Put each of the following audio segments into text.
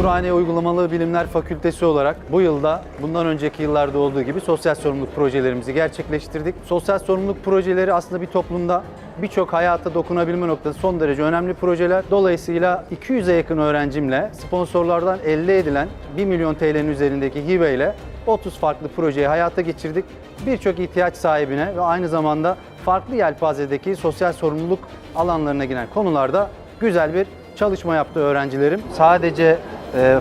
Burhaniye Uygulamalı Bilimler Fakültesi olarak bu yılda bundan önceki yıllarda olduğu gibi sosyal sorumluluk projelerimizi gerçekleştirdik. Sosyal sorumluluk projeleri aslında bir toplumda birçok hayata dokunabilme noktası son derece önemli projeler. Dolayısıyla 200'e yakın öğrencimle sponsorlardan elde edilen 1 milyon TL'nin üzerindeki hibeyle 30 farklı projeyi hayata geçirdik. Birçok ihtiyaç sahibine ve aynı zamanda farklı yelpazedeki sosyal sorumluluk alanlarına giren konularda güzel bir çalışma yaptı öğrencilerim. Sadece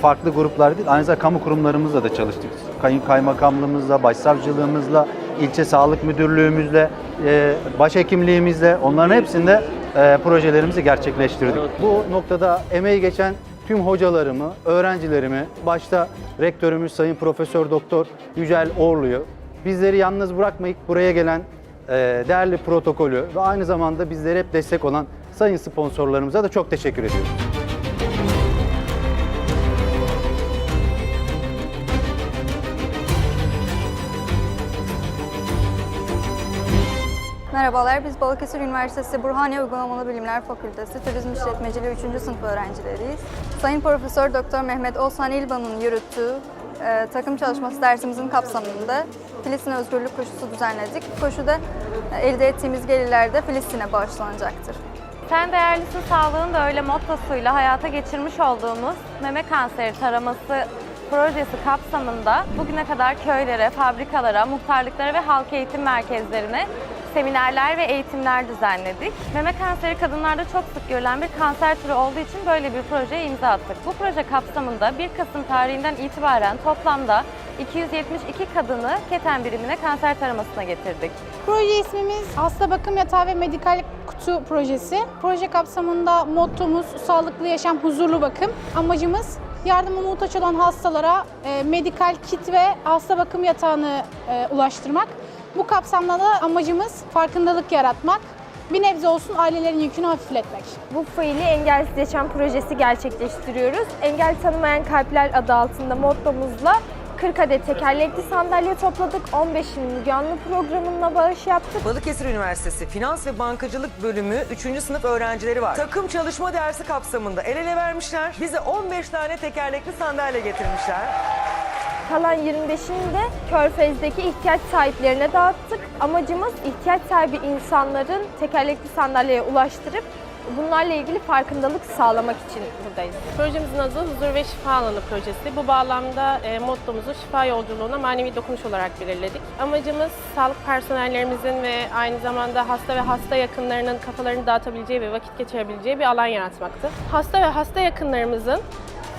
farklı gruplar değil, aynı zamanda kamu kurumlarımızla da çalıştık. Kayın kaymakamlığımızla, başsavcılığımızla, ilçe sağlık müdürlüğümüzle, e, başhekimliğimizle onların hepsinde e, projelerimizi gerçekleştirdik. Bu noktada emeği geçen tüm hocalarımı, öğrencilerimi, başta rektörümüz Sayın Profesör Doktor Yücel Orlu'yu, bizleri yalnız bırakmayıp buraya gelen e, değerli protokolü ve aynı zamanda bizlere hep destek olan sayın sponsorlarımıza da çok teşekkür ediyorum. Merhabalar, biz Balıkesir Üniversitesi Burhaniye Uygulamalı Bilimler Fakültesi Turizm İşletmeciliği 3. sınıf öğrencileriyiz. Sayın Profesör Doktor Mehmet Oğuzhan İlban'ın yürüttüğü e, takım çalışması dersimizin kapsamında Filistin Özgürlük Koşusu düzenledik. Bu koşuda e, elde ettiğimiz gelirler de Filistin'e bağışlanacaktır. Sen Değerlisin Sağlığın da öyle mottosuyla hayata geçirmiş olduğumuz meme kanseri taraması projesi kapsamında bugüne kadar köylere, fabrikalara, muhtarlıklara ve halk eğitim merkezlerine seminerler ve eğitimler düzenledik. Meme kanseri kadınlarda çok sık görülen bir kanser türü olduğu için böyle bir projeye imza attık. Bu proje kapsamında 1 Kasım tarihinden itibaren toplamda 272 kadını keten birimine kanser taramasına getirdik. Proje ismimiz Hasta Bakım Yatağı ve Medikal Kutu Projesi. Proje kapsamında mottomuz sağlıklı yaşam, huzurlu bakım. Amacımız yardıma muhtaç olan hastalara e, medikal kit ve hasta bakım yatağını e, ulaştırmak. Bu kapsamda da amacımız farkındalık yaratmak. Bir nebze olsun ailelerin yükünü hafifletmek. Bu faili Engelsiz Yaşam projesi gerçekleştiriyoruz. Engel Tanımayan Kalpler adı altında mottomuzla 40 adet tekerlekli sandalye topladık. 15 Müge Anlı programına bağış yaptık. Balıkesir Üniversitesi Finans ve Bankacılık Bölümü 3. sınıf öğrencileri var. Takım çalışma dersi kapsamında el ele vermişler. Bize 15 tane tekerlekli sandalye getirmişler. Kalan 25'ini de Körfez'deki ihtiyaç sahiplerine dağıttık. Amacımız ihtiyaç sahibi insanların tekerlekli sandalyeye ulaştırıp bunlarla ilgili farkındalık sağlamak için buradayız. Projemizin adı Huzur ve Şifa Alanı Projesi. Bu bağlamda e, mottomuzu şifa yolculuğuna manevi dokunuş olarak belirledik. Amacımız sağlık personellerimizin ve aynı zamanda hasta ve hasta yakınlarının kafalarını dağıtabileceği ve vakit geçirebileceği bir alan yaratmaktı. Hasta ve hasta yakınlarımızın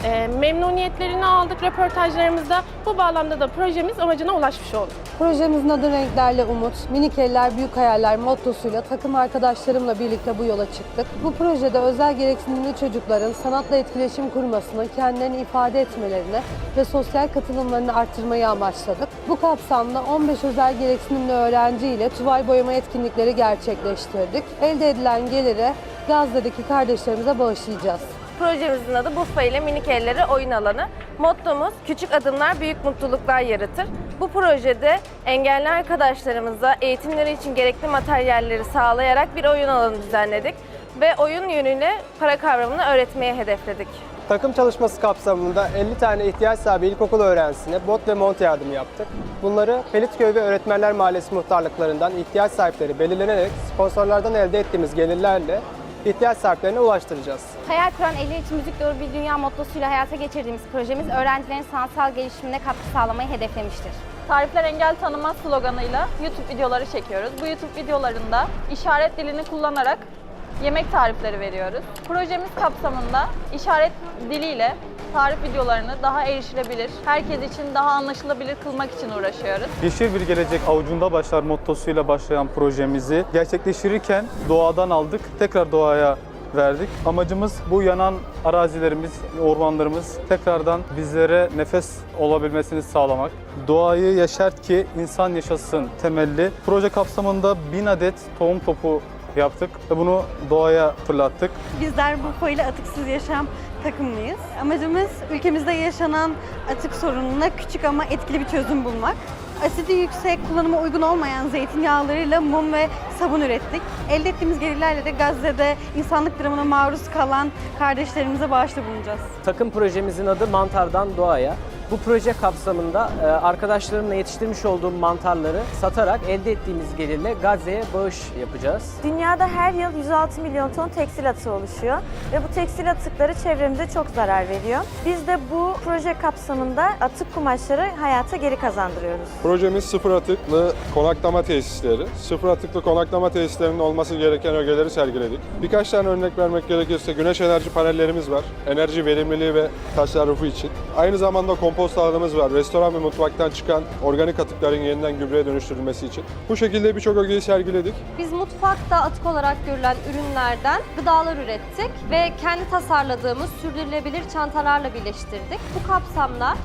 e, memnuniyetlerini aldık röportajlarımızda. Bu bağlamda da projemiz amacına ulaşmış oldu. Projemizin adı Renklerle Umut, Minik Eller Büyük Hayaller mottosuyla takım arkadaşlarımla birlikte bu yola çıktık. Bu projede özel gereksinimli çocukların sanatla etkileşim kurmasını, kendilerini ifade etmelerini ve sosyal katılımlarını arttırmayı amaçladık. Bu kapsamda 15 özel gereksinimli öğrenci ile tuval boyama etkinlikleri gerçekleştirdik. Elde edilen geliri Gazze'deki kardeşlerimize bağışlayacağız. Projemizin adı Buffa ile Minik Elleri Oyun Alanı. Mottomuz küçük adımlar büyük mutluluklar yaratır. Bu projede engelli arkadaşlarımıza eğitimleri için gerekli materyalleri sağlayarak bir oyun alanı düzenledik ve oyun yönüyle para kavramını öğretmeye hedefledik. Takım çalışması kapsamında 50 tane ihtiyaç sahibi ilkokul öğrencisine bot ve mont yardımı yaptık. Bunları Pelitköy ve Öğretmenler Mahallesi muhtarlıklarından ihtiyaç sahipleri belirlenerek sponsorlardan elde ettiğimiz gelirlerle ihtiyaç sahiplerine ulaştıracağız. Hayal kuran eller için müzik dolu bir dünya mottosuyla hayata geçirdiğimiz projemiz öğrencilerin sanatsal gelişimine katkı sağlamayı hedeflemiştir. Tarifler engel tanımaz sloganıyla YouTube videoları çekiyoruz. Bu YouTube videolarında işaret dilini kullanarak yemek tarifleri veriyoruz. Projemiz kapsamında işaret diliyle tarif videolarını daha erişilebilir, herkes için daha anlaşılabilir kılmak için uğraşıyoruz. Yeşil bir gelecek avucunda başlar mottosuyla başlayan projemizi gerçekleştirirken doğadan aldık, tekrar doğaya verdik. Amacımız bu yanan arazilerimiz, ormanlarımız tekrardan bizlere nefes olabilmesini sağlamak. Doğayı yaşart ki insan yaşasın temelli. Proje kapsamında 1000 adet tohum topu yaptık ve bunu doğaya fırlattık. Bizler bu ile atıksız yaşam takımlıyız. Amacımız ülkemizde yaşanan atık sorununa küçük ama etkili bir çözüm bulmak. Asidi yüksek, kullanıma uygun olmayan zeytinyağlarıyla mum ve sabun ürettik. Elde ettiğimiz gelirlerle de Gazze'de insanlık dramına maruz kalan kardeşlerimize bağışta bulunacağız. Takım projemizin adı Mantardan Doğaya. Bu proje kapsamında e, arkadaşlarımla yetiştirmiş olduğum mantarları satarak elde ettiğimiz gelirle Gazze'ye bağış yapacağız. Dünyada her yıl 106 milyon ton tekstil atığı oluşuyor ve bu tekstil atıkları çevremize çok zarar veriyor. Biz de bu proje kapsamında atık kumaşları hayata geri kazandırıyoruz. Projemiz sıfır atıklı konaklama tesisleri. Sıfır atıklı konaklama tesislerinin olması gereken ögeleri sergiledik. Birkaç tane örnek vermek gerekirse güneş enerji panellerimiz var. Enerji verimliliği ve tasarrufu için. Aynı zamanda kompost alanımız var. Restoran ve mutfaktan çıkan organik atıkların yeniden gübreye dönüştürülmesi için. Bu şekilde birçok ögeyi sergiledik. Biz mutfakta atık olarak görülen ürünlerden gıdalar ürettik ve kendi tasarladığımız sürdürülebilir çantalarla birleştirdik. Bu kapsamda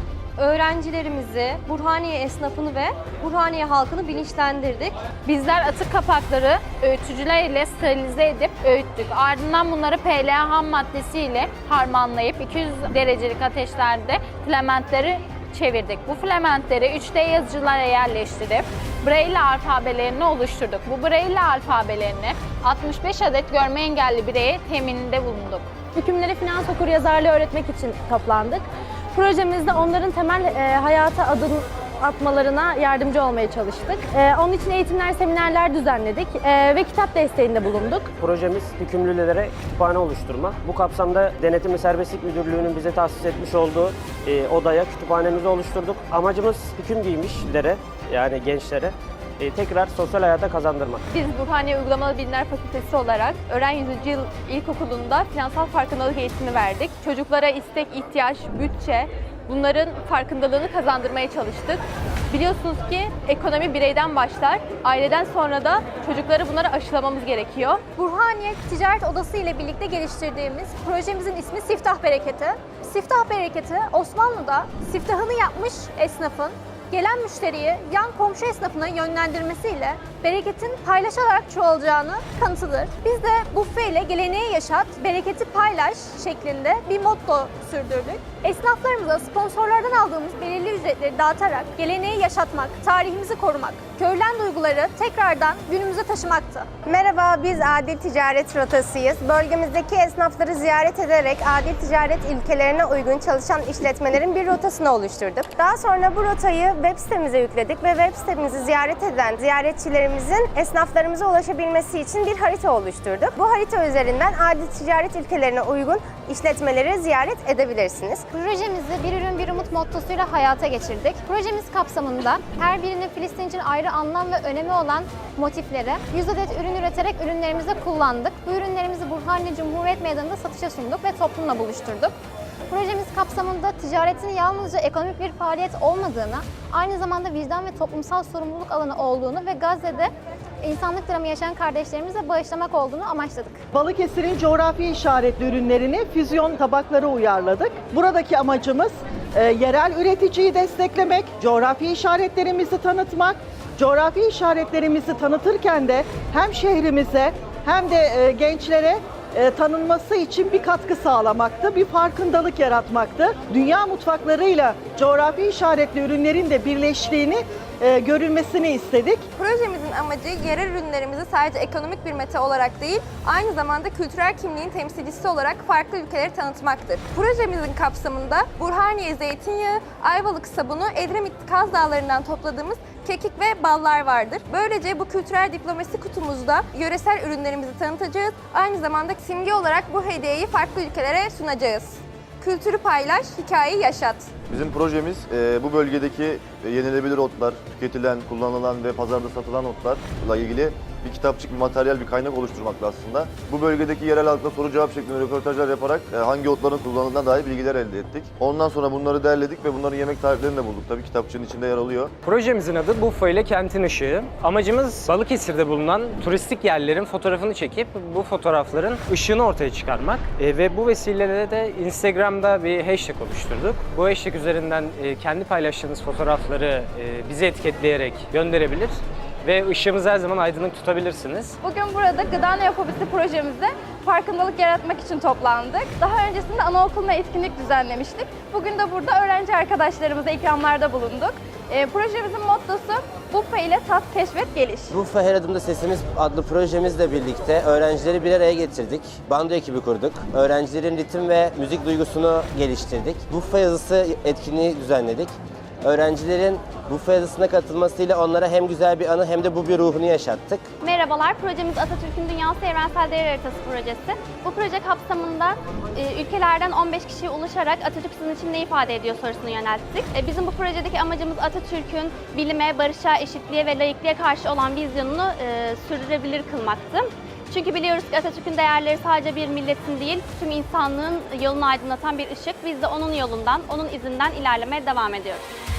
öğrencilerimizi, Burhaniye esnafını ve Burhaniye halkını bilinçlendirdik. Bizler atık kapakları öğütücüler ile sterilize edip öğüttük. Ardından bunları PLA ham maddesiyle harmanlayıp 200 derecelik ateşlerde filamentleri çevirdik. Bu filamentleri 3D yazıcılara yerleştirip Braille alfabelerini oluşturduk. Bu Braille alfabelerini 65 adet görme engelli bireye temininde bulunduk. Hükümleri finans okur yazarlığı öğretmek için toplandık. Projemizde onların temel e, hayata adım atmalarına yardımcı olmaya çalıştık. E, onun için eğitimler, seminerler düzenledik e, ve kitap desteğinde bulunduk. Projemiz hükümlülere kütüphane oluşturma. Bu kapsamda Denetim ve Serbestlik Müdürlüğü'nün bize tahsis etmiş olduğu e, odaya kütüphanemizi oluşturduk. Amacımız hüküm giymişlere yani gençlere tekrar sosyal hayata kazandırmak. Biz Burhaniye Uygulamalı Bilimler Fakültesi olarak Öğren 100. Yıl İlkokulu'nda finansal farkındalık eğitimi verdik. Çocuklara istek, ihtiyaç, bütçe bunların farkındalığını kazandırmaya çalıştık. Biliyorsunuz ki ekonomi bireyden başlar. Aileden sonra da çocukları bunları aşılamamız gerekiyor. Burhaniye Ticaret Odası ile birlikte geliştirdiğimiz projemizin ismi Siftah Bereketi. Siftah Bereketi Osmanlı'da siftahını yapmış esnafın gelen müşteriyi yan komşu esnafına yönlendirmesiyle bereketin paylaşarak çoğalacağını kanıtıdır. Biz de buffe ile geleneği yaşat, bereketi paylaş şeklinde bir motto sürdürdük. Esnaflarımıza sponsorlardan aldığımız belirli ücretleri dağıtarak geleneği yaşatmak, tarihimizi korumak, körülen duyguları tekrardan günümüze taşımaktı. Merhaba, biz Adil Ticaret Rotası'yız. Bölgemizdeki esnafları ziyaret ederek adil ticaret ilkelerine uygun çalışan işletmelerin bir rotasını oluşturduk. Daha sonra bu rotayı web sitemize yükledik ve web sitemizi ziyaret eden ziyaretçilerimizin esnaflarımıza ulaşabilmesi için bir harita oluşturduk. Bu harita üzerinden adil ticaret ilkelerine uygun işletmeleri ziyaret edebilirsiniz. Projemizi bir ürün bir umut mottosuyla hayata geçirdik. Projemiz kapsamında her birinin Filistin için ayrı anlam ve önemi olan motifleri 100 adet ürün üreterek ürünlerimizi kullandık. Bu ürünlerimizi Burhaniye Cumhuriyet Meydanı'nda satışa sunduk ve toplumla buluşturduk. Projemiz kapsamında ticaretin yalnızca ekonomik bir faaliyet olmadığını, aynı zamanda vicdan ve toplumsal sorumluluk alanı olduğunu ve Gazze'de insanlık dramı yaşayan kardeşlerimize bağışlamak olduğunu amaçladık. Balıkesir'in coğrafi işaretli ürünlerini füzyon tabaklara uyarladık. Buradaki amacımız e, yerel üreticiyi desteklemek, coğrafi işaretlerimizi tanıtmak. Coğrafi işaretlerimizi tanıtırken de hem şehrimize hem de e, gençlere e, tanınması için bir katkı sağlamaktı, bir farkındalık yaratmaktı. Dünya mutfaklarıyla coğrafi işaretli ürünlerin de birleştiğini e, görülmesini istedik. Projemizin amacı yerel ürünlerimizi sadece ekonomik bir meta olarak değil, aynı zamanda kültürel kimliğin temsilcisi olarak farklı ülkeleri tanıtmaktır. Projemizin kapsamında Burhaniye zeytinyağı, Ayvalık sabunu, Edremit Kaz Dağları'ndan topladığımız kekik ve ballar vardır. Böylece bu kültürel diplomasi kutumuzda yöresel ürünlerimizi tanıtacağız. Aynı zamanda simge olarak bu hediyeyi farklı ülkelere sunacağız. Kültürü paylaş, hikayeyi yaşat. Bizim projemiz e, bu bölgedeki e, yenilebilir otlar, tüketilen, kullanılan ve pazarda satılan otlarla ilgili bir kitapçık, bir materyal, bir kaynak oluşturmakla aslında. Bu bölgedeki yerel halkla soru cevap şeklinde röportajlar yaparak e, hangi otların kullanıldığına dair bilgiler elde ettik. Ondan sonra bunları derledik ve bunların yemek tariflerini de bulduk. Tabii kitapçığın içinde yer alıyor. Projemizin adı Bufo ile Kentin Işığı. Amacımız Balıkesir'de bulunan turistik yerlerin fotoğrafını çekip bu fotoğrafların ışığını ortaya çıkarmak. E, ve bu vesileyle de Instagram'da bir hashtag oluşturduk. Bu hashtag üzerinden e, kendi paylaştığınız fotoğrafları e, bize etiketleyerek gönderebilir ve ışığımızı her zaman aydınlık tutabilirsiniz. Bugün burada gıda neofobisi projemizde farkındalık yaratmak için toplandık. Daha öncesinde anaokuluna etkinlik düzenlemiştik. Bugün de burada öğrenci arkadaşlarımıza ikramlarda bulunduk. E, projemizin mottosu Buffe ile tat, keşfet, geliş. Buffa Her Adımda Sesimiz adlı projemizle birlikte öğrencileri bir araya getirdik. Bando ekibi kurduk. Öğrencilerin ritim ve müzik duygusunu geliştirdik. Buffa yazısı etkinliği düzenledik. Öğrencilerin Buffa yazısına katılmasıyla onlara hem güzel bir anı hem de bu bir ruhunu yaşattık. Merhabalar, projemiz Atatürk'ün Dünyası Evrensel Değer Haritası projesi. Bu proje kapsamında e, ülkelerden 15 kişiye ulaşarak Atatürk sizin için ne ifade ediyor sorusunu yönelttik. E, bizim bu projedeki amacımız Atatürk'ün bilime, barışa, eşitliğe ve laikliğe karşı olan vizyonunu e, sürdürebilir kılmaktı. Çünkü biliyoruz ki Atatürk'ün değerleri sadece bir milletin değil, tüm insanlığın yolunu aydınlatan bir ışık. Biz de onun yolundan, onun izinden ilerlemeye devam ediyoruz.